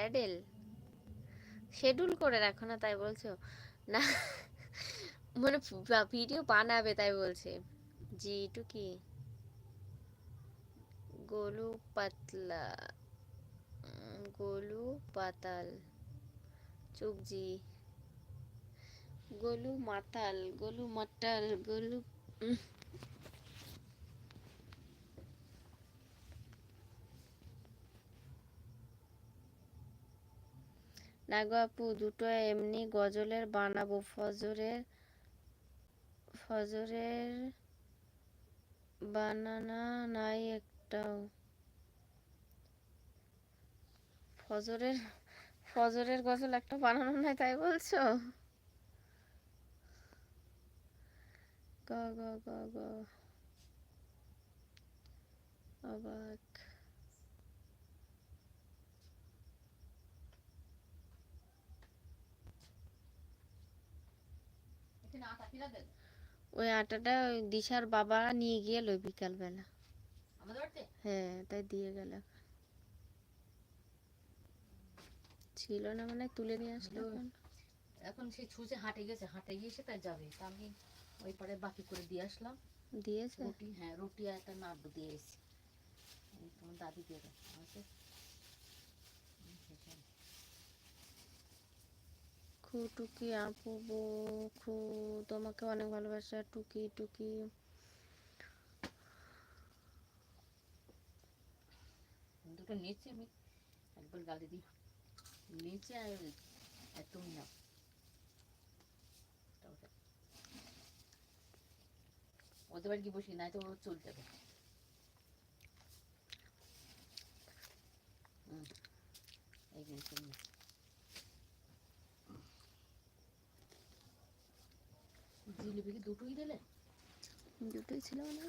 Saddle? Schedule করে রাখো না, তাই বলছো? না মানে ভিডিও বানাবে, তাই বলছে। জি, টুকি। গোলু পাতলা গোলু পাতাল। চুপ, জি। গোলু মাতাল গোলু মাতাল, গোলু উম। না গো আপু দুটো এমনি গজলের বানাবো। ফজরের ফজরের বানানা নাই একটাও। ফজরের ফজরের গজল একটা বানানো নাই, তাই বলছো? গ গ গ গ। অবাক ওই আটাটা দিশার বাবা নিয়ে গেল বিকাল বেলা হ্যাঁ তাই দিয়ে গেল। ছিল না মানে তুলে নিয়ে আসলো এখন। সেই ছুঁচে হাটে গেছে হাটে গিয়ে সে তাই যাবে। তা আমি ওই পারে বাকি করে দিয়ে আসলাম। দিয়েছে? রুটি হ্যাঁ রুটি আর একটা নাড়ু দিয়ে এসেছি। এই তোমার দাদি দিয়ে দেয় খু টুকি আপু খু তোমাকে অনেক ভালোবাসা টুকি টুকি। দুটো নিচে আমি একবার গালি দিই। নিচে আর তুমি ওটা। ওদের বাড়ি গিয়ে বসি নাই তো ও চলে যাবে। হুম, এই যে নিচে নিয়ে। জিলিপি কি দুটোই দিলে? দুটোই ছিল মানে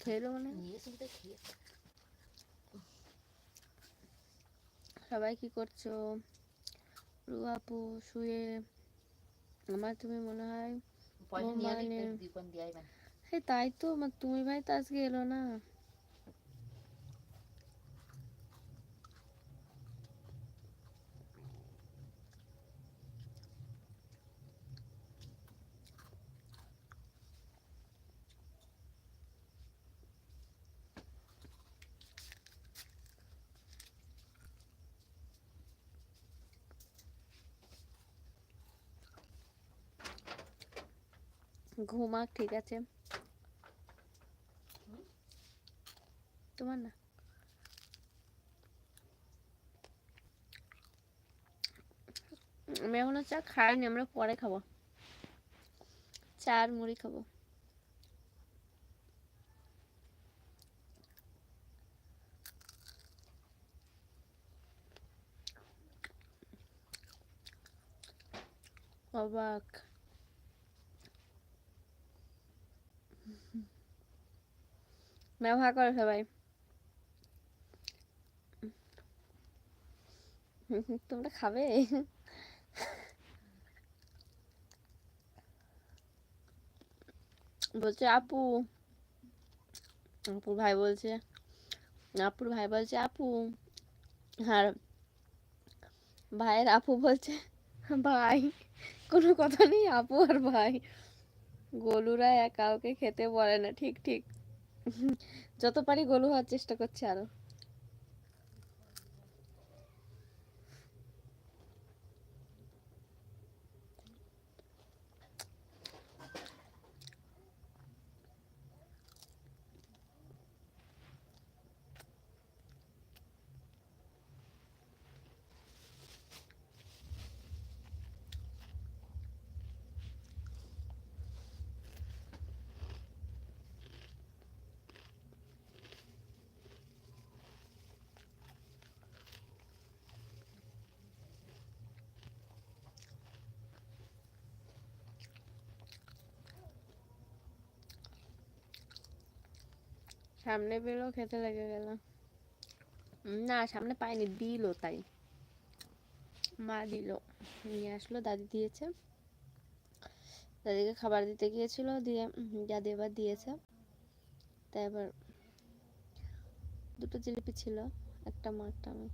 খেলো মানে নিয়ে এসে বোধহয় খেয়ে সবাই কি করছ? রু আপু শুয়ে। আমার তুমি মনে হয় তাই তো আমার তুমি ভাই তো আজকে এলো না। ঘুমাক, ঠিক আছে। তোমার না? আমি এখনও চা খাইনি, আমরা পরে খাব। চা আর মুড়ি খাব। অবাক। ব্যবহার করো সবাই। তোমরা খাবে? বলছে, আপু। আপুর ভাই বলছে, আপুর ভাই বলছে, আপু। আর ভাইয়ের আপু বলছে, ভাই, কোনো কথা নেই, আপু আর ভাই। গোলুরা এক কাউকে খেতে বলে না। ঠিক ঠিক। যত পারি গোলু হওয়ার চেষ্টা করছি আরও। সামনে পেলেও খেতে লেগে গেল। না, সামনে পাইনি, দিল তাই। মা দিল, নিয়ে আসলো, দাদি দিয়েছে। দাদিকে খাবার দিতে গিয়েছিল, দিয়ে দাদি এবার দিয়েছে। তাই এবার দুটো জিলিপি ছিল, একটা মা, একটা আমি।